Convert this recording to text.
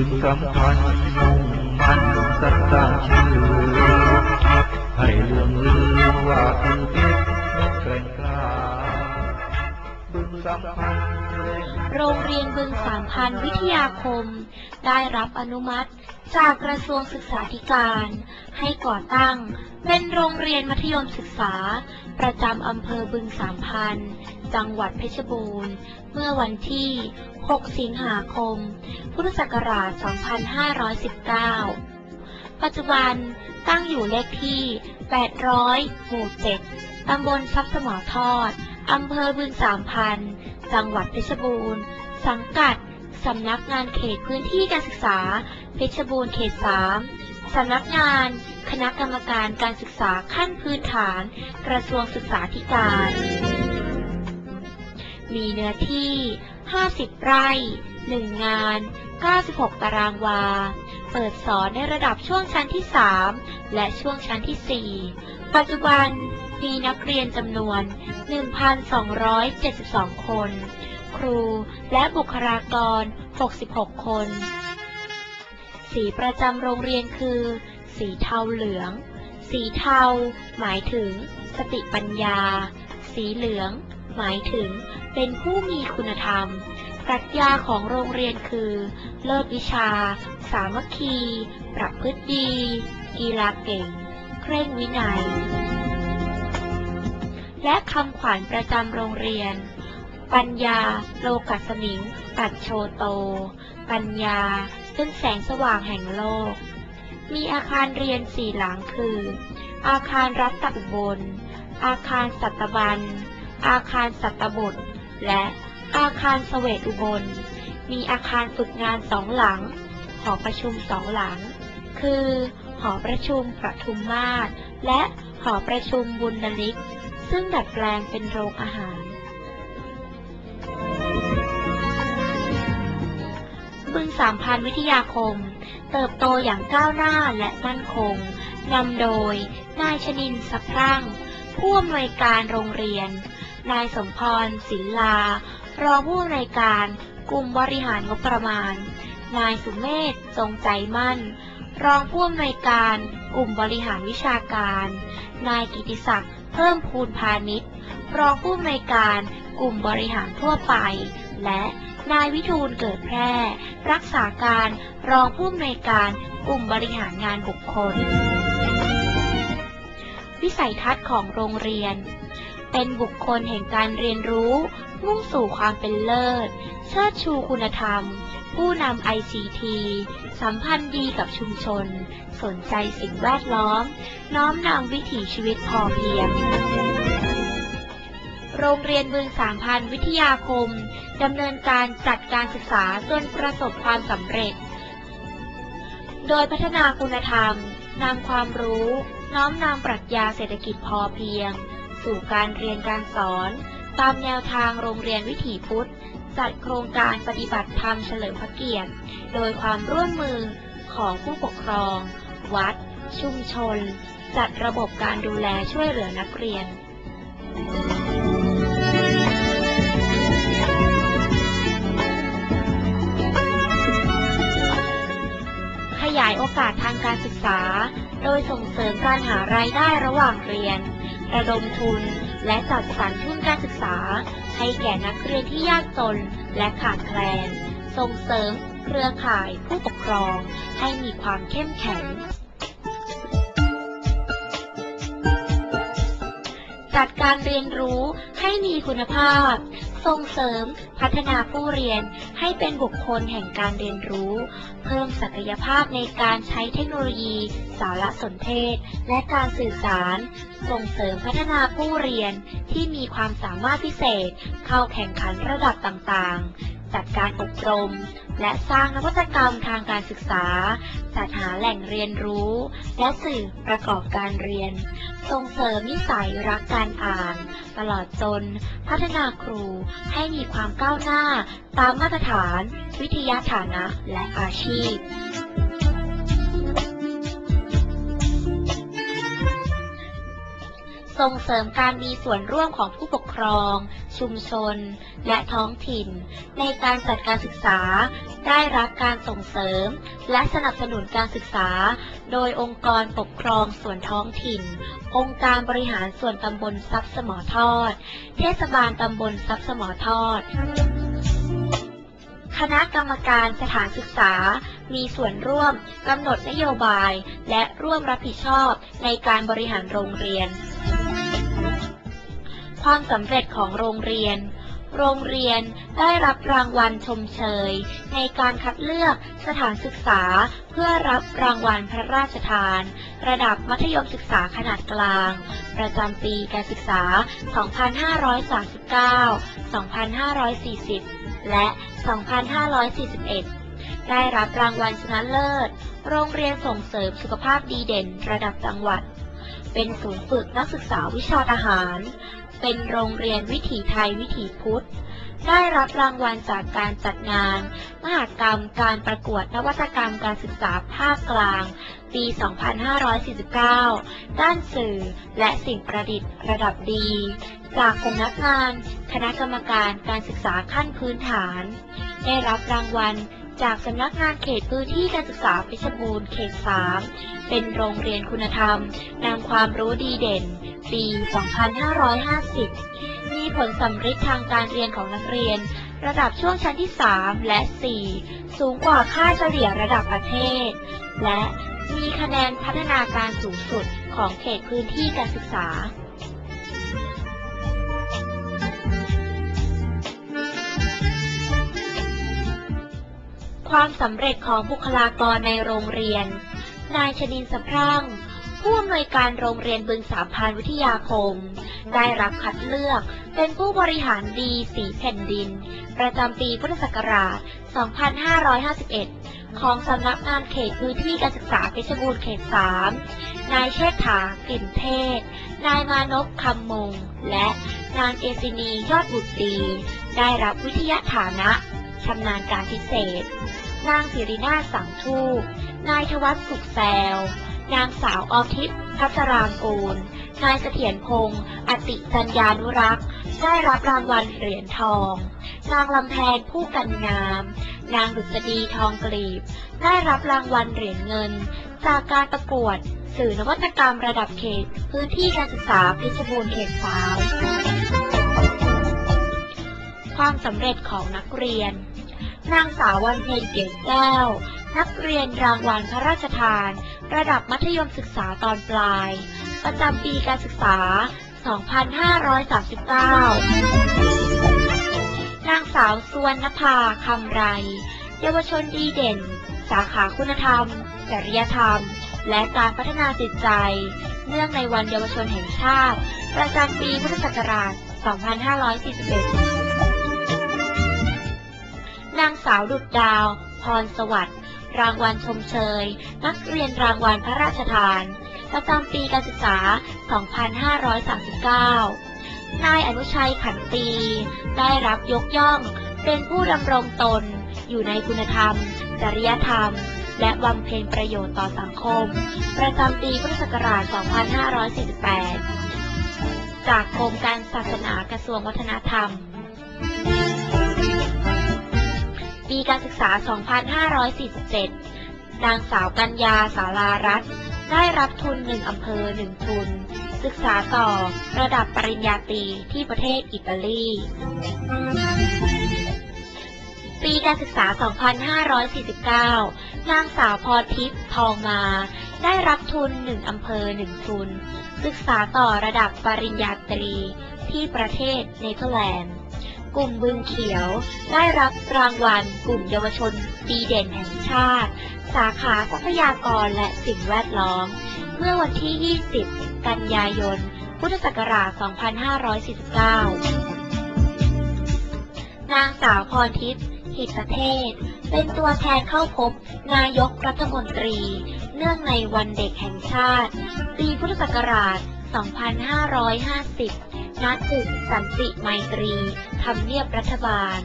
บึงสำคัญมุ่งมั่นสร้างชื่อให้เรื่องลือว่าคือเพชรเม็ดแกรงกล้าบึงสำคัญเร่งโรงเรียนบึงสามพันวิทยาคม ได้รับอนุมัติ จากกระทรวงศึกษาธิการ ให้ก่อตั้ง เป็นโรงเรียนมัธยมศึกษา ประจำอำเภอบึงสามพัน จังหวัดเพชรบูรณ์ เมื่อวันที่ 6 สิงหาคม พุทธศักราช 2519 ปัจจุบันตั้งอยู่เลขที่ 800 หมู่ 7 ตำบลทรัพย์สมอทอด อำเภอบึงสามพัน จังหวัดเพชรบูรณ์ สังกัดสำนักงานเขตพื้นที่การศึกษา เพชรบูรณ์เขต 3 สำนักงาน คณะกรรมการการศึกษาขั้นพื้นฐาน กระทรวงศึกษาธิการ มีเนื้อที่ 50 ไร่ 1 งาน 96 ตารางวา เปิดสอนในระดับช่วงชั้นที่ 3 และช่วงชั้นที่ 4 ปัจจุบันมีนักเรียนจำนวน 1,272 คน ครูและบุคลากร 66 คน สีประจำโรงเรียนคือ สีเทาเหลือง สีเทา หมายถึง สติปัญญา สีเหลือง หมายถึง เป็นผู้มีคุณธรรม ปรัชญาของโรงเรียนคือ เลิศวิชา สามัคคี ประพฤติดี กีฬาเก่ง เคร่งวินัย และคำขวัญประจำโรงเรียน ปัญญา โลกัสมิง ปัจโชโต ปัญญาเป็นแสงสว่างแห่งโลก มีอาคารเรียนสี่หลังคือ อาคารรัตอุบลอาคารสัตบัน อาคารสัตบุตร และอาคารเสวตอุบล มีอาคารฝึกงานสองหลัง หอประชุมสองหลัง คือ หอประชุมประทุมมาศและหอประชุมบุญนลิก ซึ่งดัดแปลงเป็นโรงอาหาร บึงสามพันวิทยาคม เติบโตอย่างก้าวหน้าและมั่นคง นำโดย นายชนินสัพรั่ง ผู้อำนวยการโรงเรียน นายสมพรศิลารองผู้อำนวยการกลุ่มบริหารงบประมาณ นายสุเมธจงใจมั่น รองผู้อำนวยการกลุ่มบริหารวิชาการ นายกิติศักดิ์เพิ่มพูนพาณิชย์รองผู้อำนวยการกลุ่มบริหารทั่วไป และนายวิทูลเกิดแพร่ รักษาการรองผู้อำนวยการกลุ่มบริหารงานบุคคล วิสัยทัศน์ของโรงเรียน เป็นบุคคลแห่งการเรียนรู้ มุ่งสู่ความเป็นเลิศ เชิดชูคุณธรรม ผู้นำ ICT สัมพันธ์ดีกับชุมชน สนใจสิ่งแวดล้อม น้อมนำวิถีชีวิตพอเพียง โรงเรียนบึงสามพันวิทยาคมดำเนินการจัดการศึกษาจนประสบความสำเร็จ โดยพัฒนาคุณธรรมนำความรู้ น้อมนำปรัชญาเศรษฐกิจพอเพียง สู่การเรียนการสอน ตามแนวทางโรงเรียนวิถีพุทธ จัดโครงการปฏิบัติธรรมเฉลิมพระเกียรติ โดยความร่วมมือของผู้ปกครอง วัด ชุมชน จัดระบบการดูแลช่วยเหลือนักเรียนขยายโอกาสทางการศึกษา โดยส่งเสริมการหารายได้ระหว่างเรียน ระดมทุน และจัดสรรทุนการศึกษา ให้แก่นักเรียนที่ยากจนและขาดแคลน ส่งเสริม เครือข่ายผู้ปกครอง ให้มีความเข้มแข็ง จัดการเรียนรู้ให้มีคุณภาพ ส่งเสริม พัฒนาผู้เรียนให้เป็นบุคคลแห่งการเรียนรู้ เพิ่มศักยภาพในการใช้เทคโนโลยี สารสนเทศ และการสื่อสาร ส่งเสริมพัฒนาผู้เรียนที่มีความสามารถพิเศษ เข้าแข่งขันระดับต่างๆ จัดการอบรม และสร้างนวัตกรรมทางการศึกษา จัดหาแหล่งเรียนรู้ และสื่อประกอบการเรียน ส่งเสริมนิสัยรักการอ่าน ตลอดจน พัฒนาครูให้มีความก้าวหน้า ตามมาตรฐาน วิทยาฐานะและอาชีพ ส่งเสริมการมีส่วนร่วมของผู้ปกครอง ชุมชน และท้องถิ่น ในการจัดการศึกษา ได้รับการส่งเสริม และสนับสนุนการศึกษา โดยองค์กรปกครองส่วนท้องถิ่น องค์การบริหารส่วนตำบลทรัพย์สมอทอด เทศบาลตำบลทรัพย์สมอทอดคณะกรรมการสถานศึกษา มีส่วนร่วมกำหนดนโยบาย และร่วมรับผิดชอบในการบริหารโรงเรียน ความสำเร็จของโรงเรียน โรงเรียนได้รับรางวัลชมเชย ในการคัดเลือกสถานศึกษาเพื่อรับรางวัลพระราชทาน ระดับมัธยมศึกษาขนาดกลาง ประจำปีการศึกษา 2539-2540 และ 2541ได้รับรางวัลชนะเลิศ โรงเรียนส่งเสริมสุขภาพดีเด่นระดับจังหวัด เป็นศูนย์ฝึกนักศึกษาวิชาทหาร เป็นโรงเรียนวิถีไทยวิถีพุทธ ได้รับรางวัลจากการจัดงาน มหกรรมการประกวดนวัตกรรมการศึกษาภาคกลาง ปี 2549 ด้านสื่อและสิ่งประดิษฐ์ระดับดี จากสำนักงาน คณะกรรมการการศึกษาขั้นพื้นฐาน ได้รับรางวัล จากสำนักงานเขตพื้นที่การศึกษาเพชรบูรณ์เขต 3 เป็นโรงเรียนคุณธรรมนำความรู้ดีเด่น ปี 2550 มีผลสำฤทธิ์ทางการเรียนของนักเรียน ระดับช่วงชั้นที่ 3 และ 4 สูงกว่าค่าเฉลี่ยระดับประเทศ และมีคะแนนพัฒนาการสูงสุดของเขตพื้นที่การศึกษา ความสำเร็จของบุคลากรในโรงเรียน นายชนินสะพรั่ง ผู้อำนวยการโรงเรียนบึงสามพันวิทยาคม ได้รับคัดเลือกเป็นผู้บริหารดีสีแผ่นดิน ประจำปีพุทธศักราช 2551 ของสำนักงานเขตพื้นที่การศึกษาเพชรบูรณ์เขต 3 นายเชษฐากลิ่นเทศ นายมานพคำมง และนางเอซินียอดบุตรดี ได้รับวิทยาฐานะ ชำนาญการพิเศษ นางสิรินาสังทูปนายทวัฒน์สุขแซว นางสาวออทิพพัชรางกูล นายเสถียรพงษ์อติจัญญานุรักษ์ ได้รับรางวัลเหรียญทอง นางลำแพนผู้กันงาม นางดุษฎีทองกลีบ ได้รับรางวัลเหรียญเงิน จากการประกวด สื่อนวัตกรรมระดับเขต พื้นที่การศึกษาเพชรบูรณ์เขตสามความสำเร็จของนักเรียน นางสาววันเพ็ญเกียแก้ว นักเรียนรางวัลพระราชทาน ระดับมัธยมศึกษาตอนปลาย ประจำปีการศึกษา 2539 นางสาวสวนนภาคำไร เยาวชนดีเด่น สาขาคุณธรรม จริยธรรม และการพัฒนาจิตใจ เนื่องในวันเยาวชนแห่งชาติ ประจำปีพุทธศักราช 2541 นางสาวดุดดาว พรสวัสดิ์ รางวัลชมเชย นักเรียนรางวัลพระราชทาน ประจำปีการศึกษา 2539 นายอนุชัยขันตี ได้รับยกย่องเป็นผู้ดำรงตน อยู่ในคุณธรรม จริยธรรม และบำเพ็ญประโยชน์ต่อสังคม ประจำปีพุทธศักราช 2548 จากกรมการศาสนากระทรวงวัฒนธรรม ปีการศึกษา 2547 นางสาวกัญญาสารารัตน์ได้รับทุนหนึ่งอำเภอหนึ่งทุน ศึกษาต่อระดับปริญญาตรีที่ประเทศอิตาลี ปีการศึกษา 2549 นางสาวพรทิพย์ทองมา ได้รับทุนหนึ่งอำเภอหนึ่งทุน ศึกษาต่อระดับปริญญาตรีที่ประเทศเนเธอร์แลนด์ กลุ่มบึงเขียว ได้รับรางวัล กลุ่มเยาวชนดีเด่นแห่งชาติ สาขาทรัพยากรและสิ่งแวดล้อม เมื่อวันที่ 20 กันยายน พุทธศักราช 2549 นางสาวพรทิพย์หิตเทศ เป็นตัวแทนเข้าพบ นายกรัฐมนตรี เนื่องในวันเด็กแห่งชาติ ปีพุทธศักราช 2550 ณตึกสันติไมตรี ทำเนียบรัฐบาล